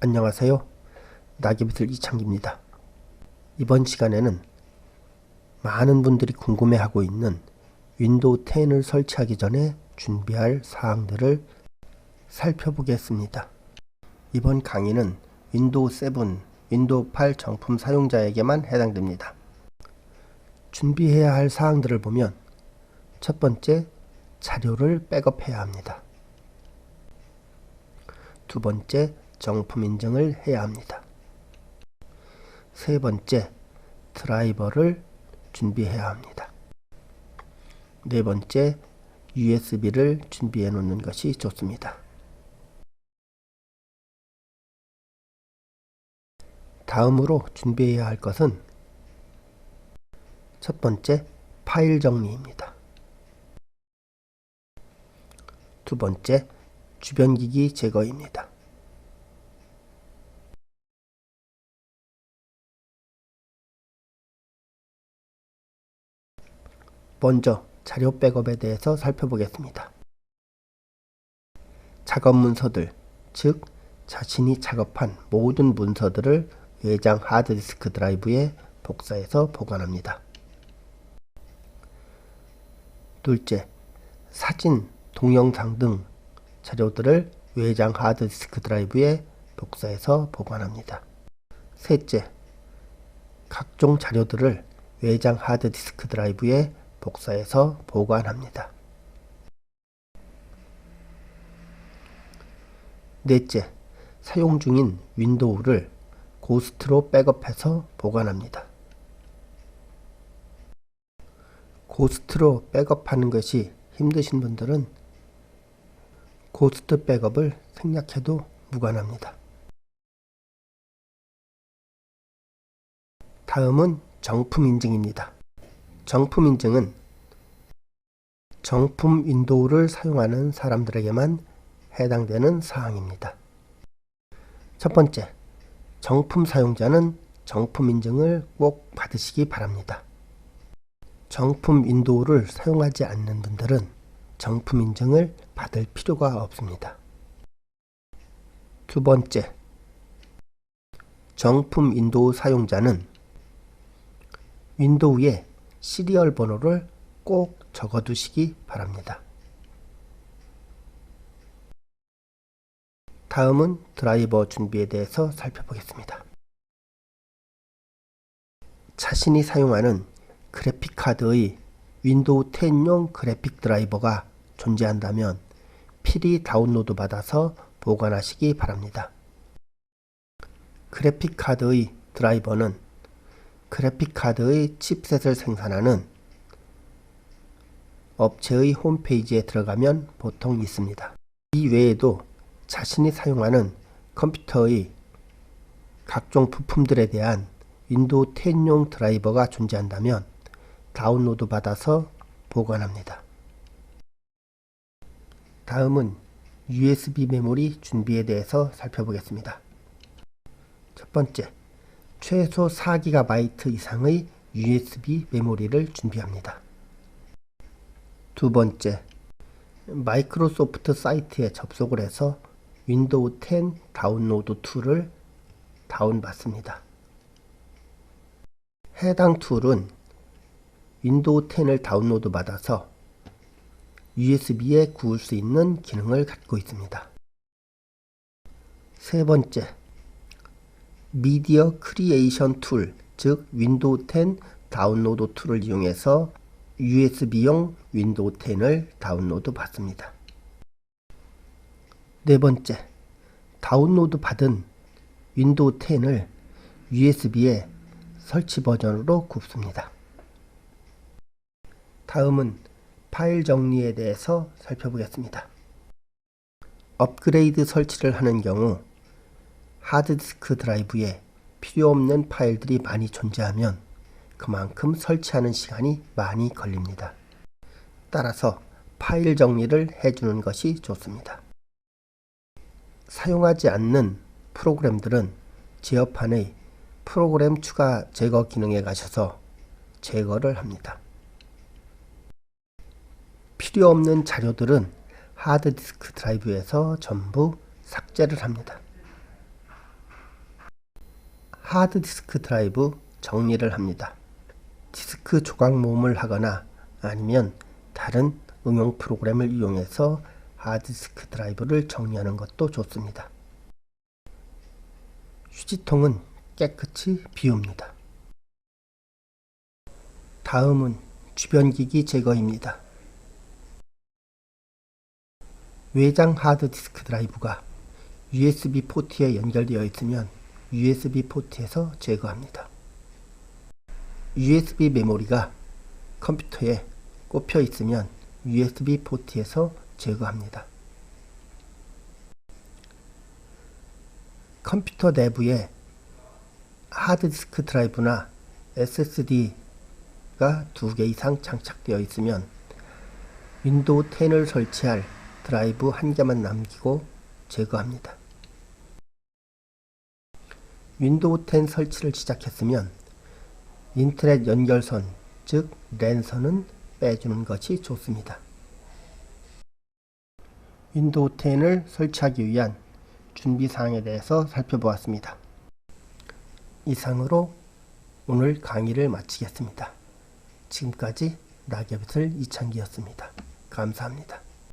안녕하세요. 낙엽이슬 이창기입니다. 이번 시간에는 많은 분들이 궁금해하고 있는 윈도우 10을 설치하기 전에 준비할 사항들을 살펴보겠습니다. 이번 강의는 윈도우 7, 윈도우 8 정품 사용자에게만 해당됩니다. 준비해야 할 사항들을 보면 첫 번째, 자료를 백업해야 합니다. 두 번째, 정품 인증을 해야 합니다. 세 번째, 드라이버를 준비해야 합니다. 네 번째, USB를 준비해 놓는 것이 좋습니다. 다음으로 준비해야 할 것은 첫 번째, 파일 정리입니다. 두 번째, 주변 기기 제거입니다. 먼저 자료 백업에 대해서 살펴보겠습니다. 작업 문서들, 즉 자신이 작업한 모든 문서들을 외장 하드디스크 드라이브에 복사해서 보관합니다. 둘째, 사진, 동영상 등 자료들을 외장 하드디스크 드라이브에 복사해서 보관합니다. 셋째, 각종 자료들을 외장 하드디스크 드라이브에 복사해서 보관합니다. 넷째, 사용 중인 윈도우를 고스트로 백업해서 보관합니다. 고스트로 백업하는 것이 힘드신 분들은 고스트 백업을 생략해도 무관합니다. 다음은 정품 인증입니다. 정품 인증은 정품 윈도우를 사용하는 사람들에게만 해당되는 사항입니다. 첫 번째, 정품 사용자는 정품 인증을 꼭 받으시기 바랍니다. 정품 윈도우를 사용하지 않는 분들은 정품 인증을 받을 필요가 없습니다. 두 번째, 정품 윈도우 사용자는 윈도우에 시리얼 번호를 꼭 적어 두시기 바랍니다. 다음은 드라이버 준비에 대해서 살펴보겠습니다. 자신이 사용하는 그래픽 카드의 윈도우 10용 그래픽 드라이버가 존재한다면 필히 다운로드 받아서 보관하시기 바랍니다. 그래픽 카드의 드라이버는 그래픽 카드의 칩셋을 생산하는 업체의 홈페이지에 들어가면 보통 있습니다. 이 외에도 자신이 사용하는 컴퓨터의 각종 부품들에 대한 윈도우 10용 드라이버가 존재한다면 다운로드 받아서 보관합니다. 다음은 USB 메모리 준비에 대해서 살펴보겠습니다. 첫 번째, 최소 4GB 이상의 USB 메모리를 준비합니다. 두 번째, 마이크로소프트 사이트에 접속을 해서 윈도우 10 다운로드 툴을 다운받습니다. 해당 툴은 윈도우 10을 다운로드 받아서 USB에 구울 수 있는 기능을 갖고 있습니다. 세 번째, 미디어 크리에이션 툴, 즉 윈도우 10 다운로드 툴을 이용해서 USB용 윈도우 10을 다운로드 받습니다. 네 번째, 다운로드 받은 윈도우 10을 USB에 설치 버전으로 굽습니다. 다음은 파일 정리에 대해서 살펴보겠습니다. 업그레이드 설치를 하는 경우 하드디스크 드라이브에 필요 없는 파일들이 많이 존재하면 그만큼 설치하는 시간이 많이 걸립니다. 따라서 파일 정리를 해주는 것이 좋습니다. 사용하지 않는 프로그램들은 제어판의 프로그램 추가 제거 기능에 가셔서 제거를 합니다. 필요 없는 자료들은 하드디스크 드라이브에서 전부 삭제를 합니다. 하드디스크 드라이브 정리를 합니다. 디스크 조각 모음을 하거나 아니면 다른 응용 프로그램을 이용해서 하드디스크 드라이브를 정리하는 것도 좋습니다. 휴지통은 깨끗이 비웁니다. 다음은 주변 기기 제거입니다. 외장 하드디스크 드라이브가 USB 포트에 연결되어 있으면 USB 포트에서 제거합니다. USB 메모리가 컴퓨터에 꼽혀 있으면 USB 포트에서 제거합니다. 컴퓨터 내부에 하드디스크 드라이브나 SSD가 두 개 이상 장착되어 있으면 윈도우 10을 설치할 드라이브 한 개만 남기고 제거합니다. 윈도우 10 설치를 시작했으면 인터넷 연결선, 즉 랜선은 빼주는 것이 좋습니다. 윈도우 10을 설치하기 위한 준비사항에 대해서 살펴보았습니다. 이상으로 오늘 강의를 마치겠습니다. 지금까지 낙엽을 이창기였습니다. 감사합니다.